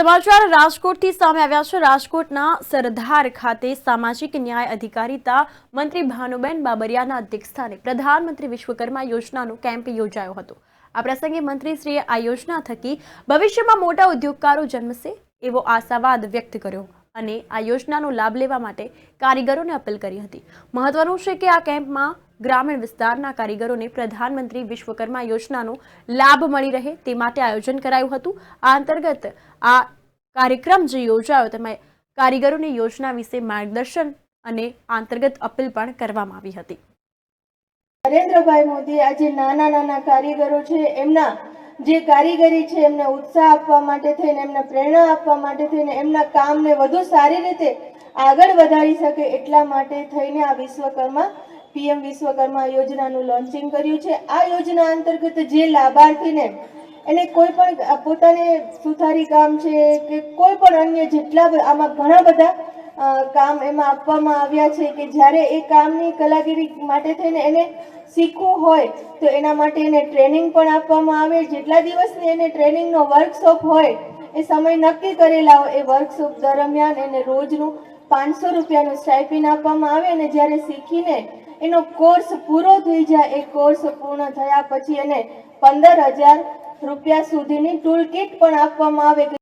સમાચાર રાજકોટથી સામે આવ્યા છે. રાજકોટના સરદાર ખાતે સામાજિક ન્યાય અધિકારીતા મંત્રી ભાનુબેન બાબરિયાના અધ્યક્ષસ્થાને પ્રધાનમંત્રી વિશ્વકર્મા યોજનાનો કેમ્પ યોજાયો હતો. આ પ્રસંગે મંત્રીશ્રીએ આ યોજના થકી ભવિષ્યમાં મોટા ઉદ્યોગકારો જન્મશે એવો આશાવાદ વ્યક્ત કર્યો અને આ યોજનાનો લાભ લેવા માટે કારીગરોને અપીલ કરી હતી. મહત્વનું છે કે આ કેમ્પમાં ગ્રામીણ વિસ્તારના કારીગરોને પ્રધાનમંત્રી વિશ્વકર્મા યોજનાનો લાભ મળી રહે તે માટે આયોજન કરાયું હતું. આ અંતર્ગત આ કાર્યક્રમ જે યોજાયો તેમાં કારીગરોની યોજના વિશે માર્ગદર્શન અને અંતર્ગત અપીલ પણ કરવામાં આવી હતી. નરેન્દ્રભાઈ મોદી આજે નાના નાના કારીગરો છે. એમના જે કારીગરી છે, એમને ઉત્સાહ આપવા માટે થઈને, એમને પ્રેરણા આપવા માટે થઈને, એમના કામને વધુ સારી રીતે આગળ વધારી શકે એટલા માટે થઈને આ વિશ્વકર્મા, પીએમ વિશ્વકર્મા યોજનાનું લોન્ચિંગ કર્યું છે. આ યોજના અંતર્ગત જે લાભાર્થીને એને કોઈ પણ પોતાને સુથારી કામ છે કે કોઈ પણ અન્ય જેટલા આમાં ઘણા બધા કામ એમાં આપવામાં આવ્યા છે કે જ્યારે એ કામની કલાગીરી માટે થઈને એને શીખવું હોય, તો એના માટે એને ટ્રેનિંગ પણ આપવામાં આવે. જેટલા દિવસની એને ટ્રેનિંગનો વર્કશોપ હોય, એ સમય નક્કી કરેલા હોય, એ વર્કશોપ દરમિયાન એને રોજનું પાંચસો રૂપિયાનું સ્ટાઇપિન આપવામાં આવે અને જ્યારે શીખીને એનો કોર્સ પૂરો થઈ જાય, એ કોર્સ પૂર્ણ થયા પછી એને પંદર હજાર રૂપિયા સુધીની ટૂલ કિટ પણ આપવામાં આવે